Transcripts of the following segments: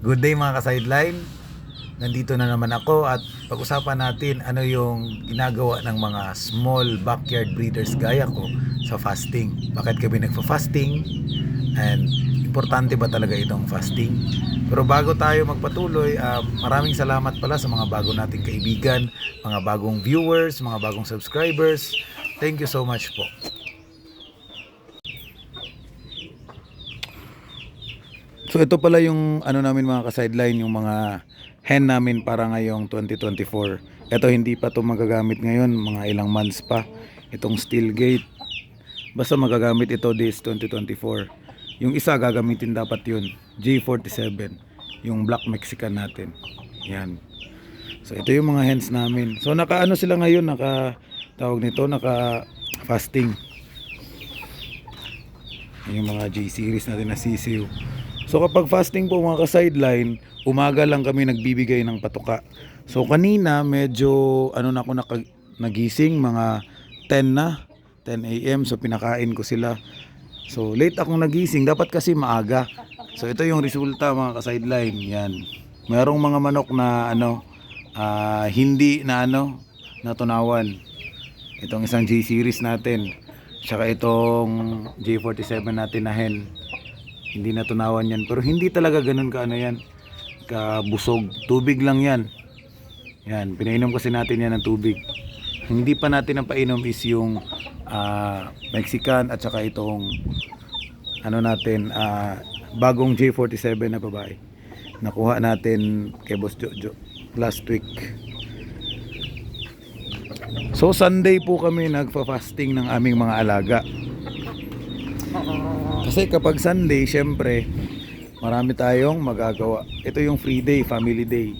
Good day mga ka-sideline. Nandito na naman ako at pag-usapan natin ano yung ginagawa ng mga small backyard breeders gaya ko sa fasting. Bakit kami nagfa-fasting? And importante ba talaga itong fasting? Pero bago tayo magpatuloy, ah, maraming salamat pala sa mga bago nating kaibigan, mga bagong viewers, mga bagong subscribers. Thank you so much po. So ito pala yung ano namin mga ka-sideline, yung mga hen namin para ngayong 2024. Ito hindi pa to magagamit ngayon, mga ilang months pa. Itong steel gate. Basta magagamit ito this 2024. Yung isa gagamitin dapat yun, G47. Yung black Mexican natin. Yan. So ito yung mga hens namin. So naka ano sila ngayon, naka tawag nito, naka fasting. Yung mga J series natin na sisiw. So kapag fasting po mga ka-sideline, umaga lang kami nagbibigay ng patuka. So kanina medyo ano na ako naka, nagising mga 10 na, 10 a.m. So pinakain ko sila. So late akong nagising, dapat kasi maaga. So ito yung resulta mga ka-sideline, yan. Merong mga manok na ano ah, hindi na ano natunawan. Itong isang J series natin. Tsaka itong J47 natin na hen hindi natunawan yan. Pero hindi talaga ganun ka ano yan kabusog. Tubig lang yan. Yan pinainom kasi natin yan ng tubig. Hindi pa natin ang painom is yung ah, Mexican at saka itong ano natin ah, bagong J47 na babae. Nakuha natin kay Boss Jojo last week. So Sunday po kami nagfa-fasting ng aming mga alaga kasi kapag Sunday, syempre, marami tayong magagawa. Ito yung free day, family day.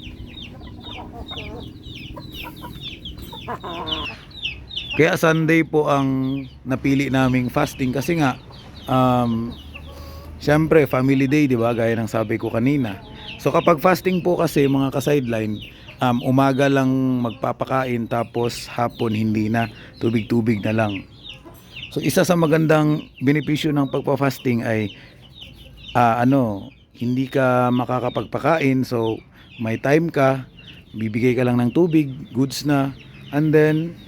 Kaya Sunday po ang napili naming fasting kasi nga um, syempre family day, 'di ba? Gaya ng sabi ko kanina. So kapag fasting po kasi mga ka-sideline, um, umaga lang magpapakain tapos hapon hindi na, tubig-tubig na lang. So isa sa magandang benepisyo ng pagpa-fasting ay ah, ano, hindi ka makakapagpakain so may time ka, bibigay ka lang ng tubig, goods na, and then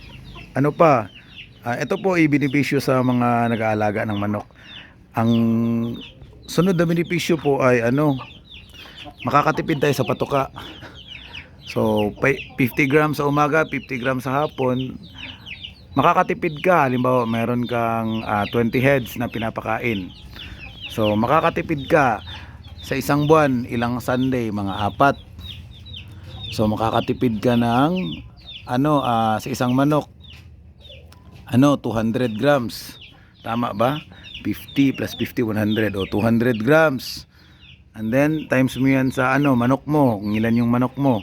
ano pa, ah, ito po ay benepisyo sa mga nag-aalaga ng manok. Ang sunod na benepisyo po ay ano, makakatipid tayo sa patuka. So, pa- 50 grams sa umaga, 50 grams sa hapon, makakatipid ka. Halimbawa meron kang ah, 20 heads na pinapakain. So makakatipid ka. Sa isang buwan ilang Sunday? Mga apat. So makakatipid ka ng ano ah, sa isang manok. Ano 200 grams. Tama ba? 50 plus 50 100 o 200 grams. And then times mo yan sa ano manok mo. Kung ilan yung manok mo.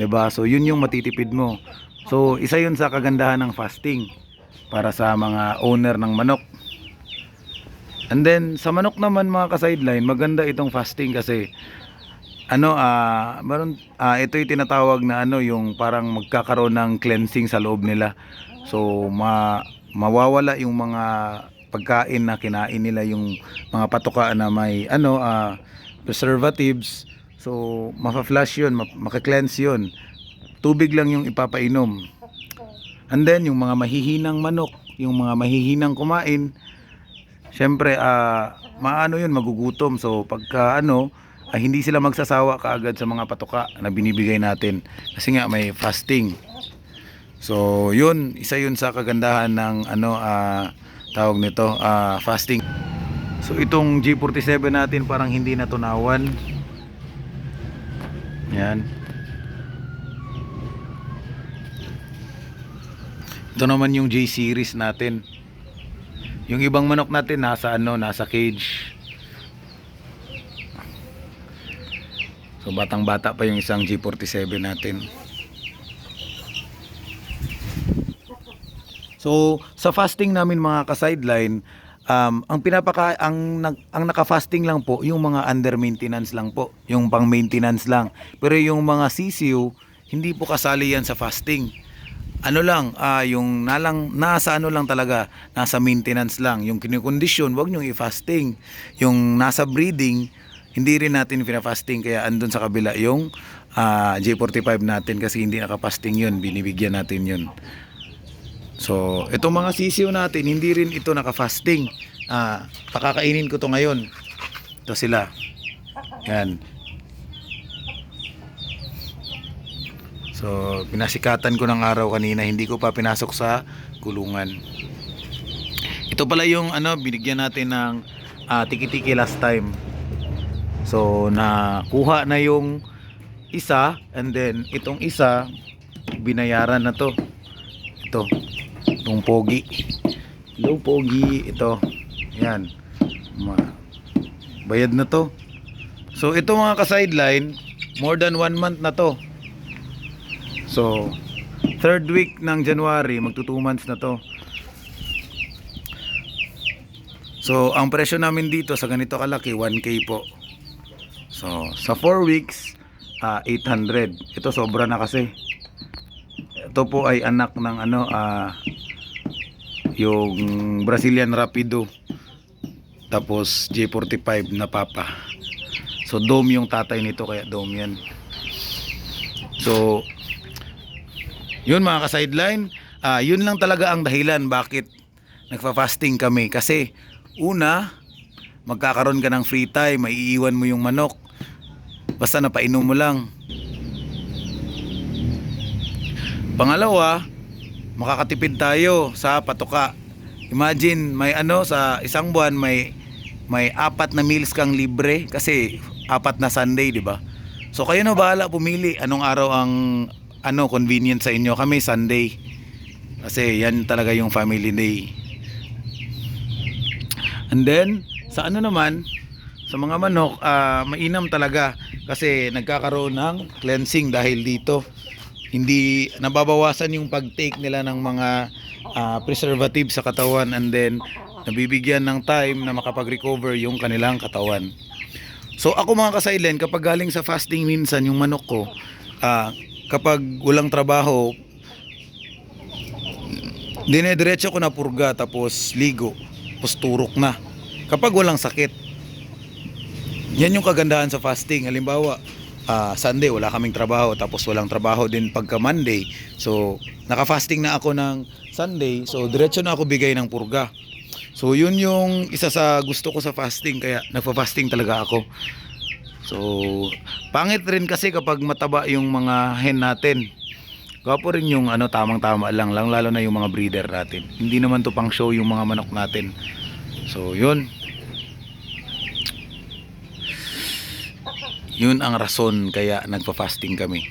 'di ba so yun yung matitipid mo So, isa yun sa kagandahan ng fasting para sa mga owner ng manok. And then, sa manok naman mga ka-sideline, maganda itong fasting kasi ano, ah, meron, ah, ito yung tinatawag na ano, yung parang magkakaroon ng cleansing sa loob nila. So, ma mawawala yung mga pagkain na kinain nila, yung mga patuka na may ano, ah, preservatives. So, mafa-flush yun, ma- maka-cleanse yun tubig lang yung ipapainom. And then yung mga mahihinang manok, yung mga mahihinang kumain, syempre ah maano yun magugutom. So pagka ano, ah, hindi sila magsasawa kaagad sa mga patuka na binibigay natin kasi nga may fasting. So yun, isa yun sa kagandahan ng ano ah tawag nito, ah fasting. So itong G47 natin parang hindi natunawan. Yan. Ito naman yung J series natin. Yung ibang manok natin nasa ano, nasa cage. So batang bata pa yung isang G47 natin. So sa fasting namin mga ka-sideline, um, ang pinapaka ang nag- ang naka-fasting lang po yung mga under maintenance lang po, yung pang maintenance lang. Pero yung mga sisiw, hindi po kasali yan sa fasting ano lang, ah, yung nalang, nasa ano lang talaga, nasa maintenance lang. Yung kinukondisyon, wag nyo i-fasting. Yung nasa breeding, hindi rin natin pinafasting kaya andun sa kabila yung ah, J45 natin kasi hindi nakapasting yun, binibigyan natin yun. So, itong mga sisiyo natin, hindi rin ito nakafasting. Ah, pakakainin ko to ngayon. Ito sila. Yan. So, pinasikatan ko ng araw kanina, hindi ko pa pinasok sa kulungan. Ito pala yung ano, binigyan natin ng ah, tiki-tiki last time. So, nakuha na yung isa and then itong isa binayaran na to. Ito. Itong pogi. Hello pogi, ito. Yan. Ma bayad na to. So, ito mga ka-sideline, more than one month na to. So, third week ng January, magto 2 months na to. So, ang presyo namin dito sa ganito kalaki, 1K po. So, sa 4 weeks, ah, 800. Ito sobra na kasi. Ito po ay anak ng ano, ah, yung Brazilian Rapido. Tapos J45 na papa. So, dome yung tatay nito, kaya dome yan. So, yun mga ka-sideline, ah, yun lang talaga ang dahilan bakit nagfa-fasting kami. Kasi, una, magkakaroon ka ng free time, maiiwan mo yung manok. Basta napainom mo lang. Pangalawa, makakatipid tayo sa patoka. Imagine, may ano, sa isang buwan, may may apat na meals kang libre kasi apat na Sunday, di ba? So kayo na bahala pumili anong araw ang ano convenient sa inyo. Kami Sunday. Kasi yan talaga yung family day. And then sa ano naman sa mga manok ah, mainam talaga kasi nagkakaroon ng cleansing dahil dito hindi nababawasan yung pag-take nila ng mga ah, preservative sa katawan and then nabibigyan ng time na makapag-recover yung kanilang katawan. So ako mga kasailen, kapag galing sa fasting minsan yung manok ko, ah, kapag walang trabaho, dinediretso ko na purga tapos ligo, tapos turok na. Kapag walang sakit. Yan yung kagandahan sa fasting. Halimbawa, ah, Sunday wala kaming trabaho tapos walang trabaho din pagka Monday. So, naka-fasting na ako ng Sunday. So, diretso na ako bigay ng purga. So, yun yung isa sa gusto ko sa fasting kaya nagfa-fasting talaga ako. So, pangit rin kasi kapag mataba yung mga hen natin. Gwapo rin yung ano tamang-tama lang lang lalo na yung mga breeder natin. Hindi naman to pang show yung mga manok natin. So, yun. Yun ang rason kaya nagpa-fasting kami.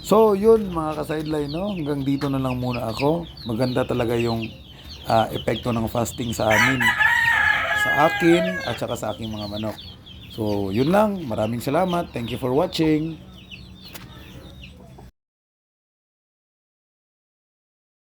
So, yun mga ka-sideline, no? Hanggang dito na lang muna ako. Maganda talaga yung ah, epekto ng fasting sa amin. Sa akin at saka sa aking mga manok. So, yun lang. Maraming salamat. Thank you for watching.